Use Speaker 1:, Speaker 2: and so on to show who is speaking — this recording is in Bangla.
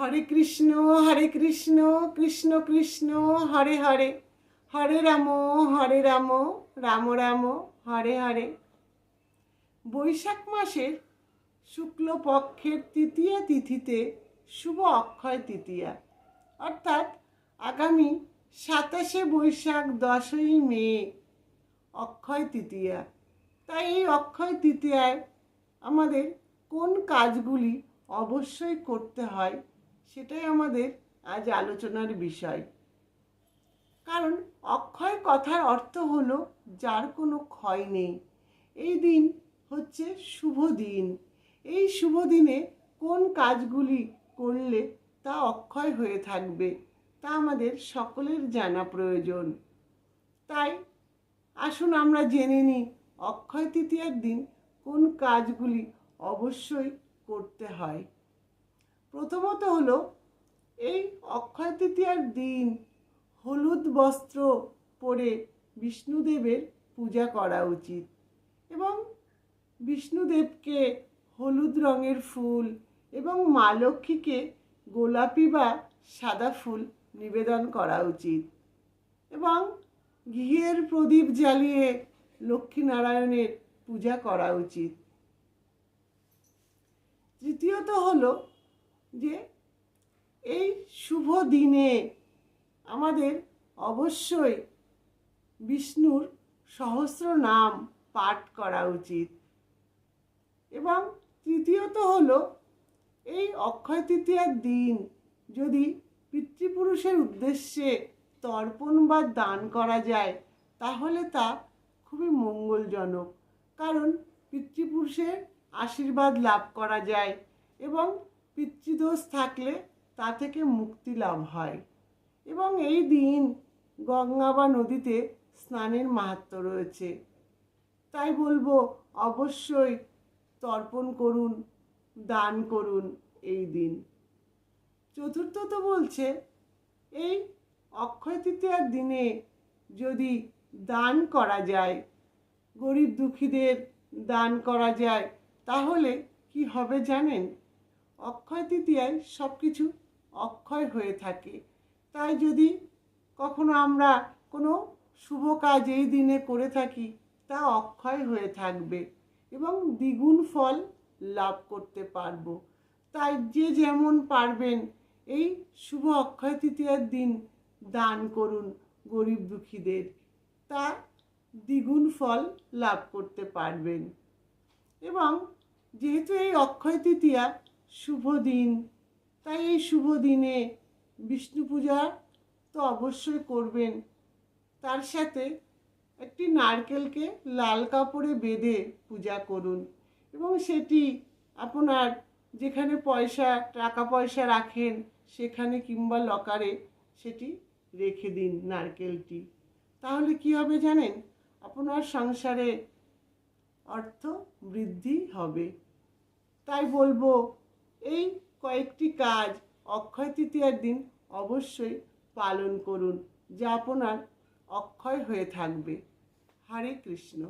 Speaker 1: হরে কৃষ্ণ হরে কৃষ্ণ কৃষ্ণ কৃষ্ণ হরে হরে হরে রাম হরে রাম রাম রাম হরে হরে বৈশাখ মাসের শুক্লপক্ষের তৃতীয়া তিথিতে শুভ অক্ষয় তৃতীয়া অর্থাৎ আগামী সাতাশে বৈশাখ দশই মে অক্ষয় তৃতীয়া তাই এই অক্ষয় তৃতীয়ায় আমাদের কোন কাজগুলি অবশ্যই করতে হয় সেটাই আমাদের আজ আলোচনার বিষয় কারণ অক্ষয় কথার অর্থ হলো যার কোনো ক্ষয় নেই এই দিন হচ্ছে শুভ দিন এই শুভ দিনে কোন কাজগুলি করলে তা অক্ষয় হয়ে থাকবে তা আমাদের সকলের জানা প্রয়োজন তাই আসুন আমরা জেনে নিই অক্ষয় তৃতীয়ার দিন কোন কাজগুলি অবশ্যই করতে হয় প্রথমত হলো এই অক্ষয় তৃতীয়ার দিন হলুদ বস্ত্র পরে বিষ্ণুদেবের পূজা করা উচিত এবং বিষ্ণুদেবকে হলুদ রঙের ফুল এবং মা লক্ষ্মীকে গোলাপি বা সাদা ফুল নিবেদন করা উচিত এবং ঘিয়ের প্রদীপ জ্বালিয়ে লক্ষ্মীনারায়ণের পূজা করা উচিত তৃতীয়ত হলো যে এই শুভ দিনে আমাদের অবশ্যই বিষ্ণুর সহস্র নাম পাঠ করা উচিত এবং তৃতীয়ত হল এই অক্ষয় তৃতীয়ার দিন যদি পিতৃপুরুষের উদ্দেশ্যে তর্পণ বা দান করা যায় তাহলে তা খুবই মঙ্গলজনক কারণ পিতৃপুরুষের আশীর্বাদ লাভ করা যায় এবং পিতৃদোষ থাকলে তা থেকে মুক্তি লাভ হয় এবং এই দিন গঙ্গা বা নদীতে স্নানের মাহাত্ম রয়েছে তাই বলবো অবশ্যই তর্পণ করুন দান করুন এই দিন চতুর্থ তো বলছে এই অক্ষয় তৃতীয়ার দিনে যদি দান করা যায় গরিব দুঃখীদের দান করা যায় তাহলে কি হবে জানেন অক্ষয় তৃতীয়ায় সব কিছু অক্ষয় হয়ে থাকে তাই যদি কখনো আমরা কোনো শুভ কাজ এই দিনে করে থাকি তা অক্ষয় হয়ে থাকবে এবং দ্বিগুণ ফল লাভ করতে পারবো তাই যে যেমন পারবেন এই শুভ অক্ষয় তৃতীয়ার দিন দান করুন গরিব দুঃখীদের তা দ্বিগুণ ফল লাভ করতে পারবেন এবং যেহেতু এই অক্ষয় তৃতীয়া শুভ দিন তাই এই শুভ দিনে বিষ্ণু পূজা তো অবশ্যই করবেন তার সাথে একটি নারকেলকে লাল কাপড়ে বেঁধে পূজা করুন এবং সেটি আপনার যেখানে পয়সা টাকা পয়সা রাখেন সেখানে কিংবা লকারে সেটি রেখে দিন নারকেলটি তাহলে কি হবে জানেন আপনার সংসারে অর্থ বৃদ্ধি হবে তাই বলবো এই কয়েকটি কাজ অক্ষয় তৃতীয়ার দিন অবশ্যই পালন করুন যা আপনার অক্ষয় হয়ে থাকবে হরে কৃষ্ণ